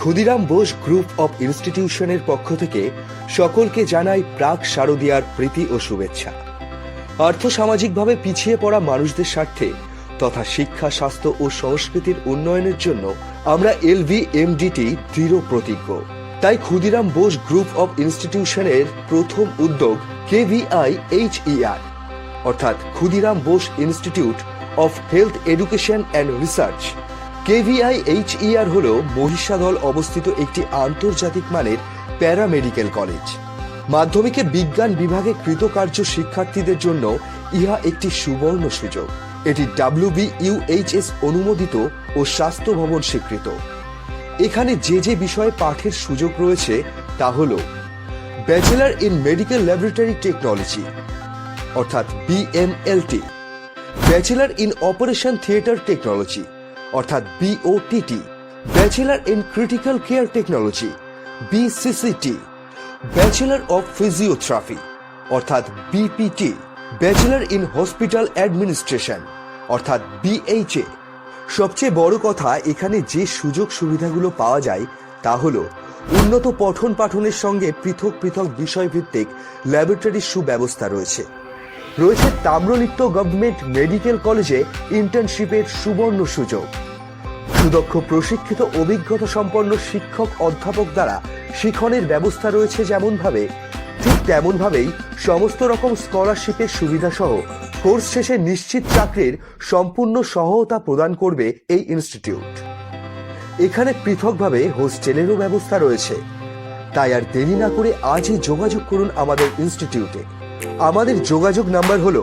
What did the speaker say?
Khudiram Bose group of ইনস্টিটিউশনের পক্ষ থেকে সকলকে জানাই প্রাক শারদীয়ার প্রীতি ও শুভেচ্ছা। আর্থসামাজিকভাবে পিছিয়ে পড়া মানুষদের স্বার্থে তথা শিক্ষা, স্বাস্থ্য ও সংস্কৃতির উন্নয়নের জন্য আমরা এলভি এমডিটি দৃঢ় প্রতিজ্ঞ। তাই ক্ষুদিরাম বোস গ্রুপ অব ইনস্টিটিউশনের প্রথম উদ্যোগ কেভিআই এইচইআর অর্থাৎ Khudiram Bose institute of health education and research. KVI HER হল মহিষাদল অবস্থিত একটি আন্তর্জাতিক মানের প্যারামেডিক্যাল কলেজ। মাধ্যমিকে বিজ্ঞান বিভাগে কৃতকার্য শিক্ষার্থীদের জন্য ইহা একটি সুবর্ণ সুযোগ। এটি ডাব্লিউবি ইউএইচএস অনুমোদিত ও স্বাস্থ্য ভবন স্বীকৃত। এখানে যে যে বিষয়ে পাঠের সুযোগ রয়েছে তা হল, bachelor in medical laboratory technology, অর্থাৎ BMLT bachelor in operation theatre technology অর্থাৎ BOTT bachelor in critical care technology BCCT bachelor of physiotherapy অর্থাৎ BPT bachelor in hospital administration অর্থাৎ বিএইচএ সবচেয়ে বড় কথা, এখানে যে সুযোগ সুবিধাগুলো পাওয়া যায়, তা হলো উন্নত পঠন পাঠনের সঙ্গে পৃথক পৃথক বিষয়ভিত্তিক ল্যাবরেটরির সুব্যবস্থা রয়েছে। রয়েছে তাম্রলিপ্ত গভর্নমেন্ট মেডিকেল কলেজে ইন্টার্নশিপের সুবর্ণ সুযোগ। সুদক্ষ, প্রশিক্ষিত, অভিজ্ঞতা সম্পন্ন শিক্ষক অধ্যাপক দ্বারা শিখনের ব্যবস্থা রয়েছে যেমনভাবে, ঠিক তেমনভাবেই সমস্ত রকম স্কলারশিপের সুবিধা সহ কোর্স শেষে নিশ্চিত চাকরির সম্পূর্ণ সহায়তা প্রদান করবে এই ইনস্টিটিউট এখানে পৃথকভাবে হোস্টেলেরও ব্যবস্থা রয়েছে। তাই আর দেরি না করে আজই যোগাযোগ করুন আমাদের ইনস্টিটিউটে আমাদের যোগাযোগ নাম্বার হলো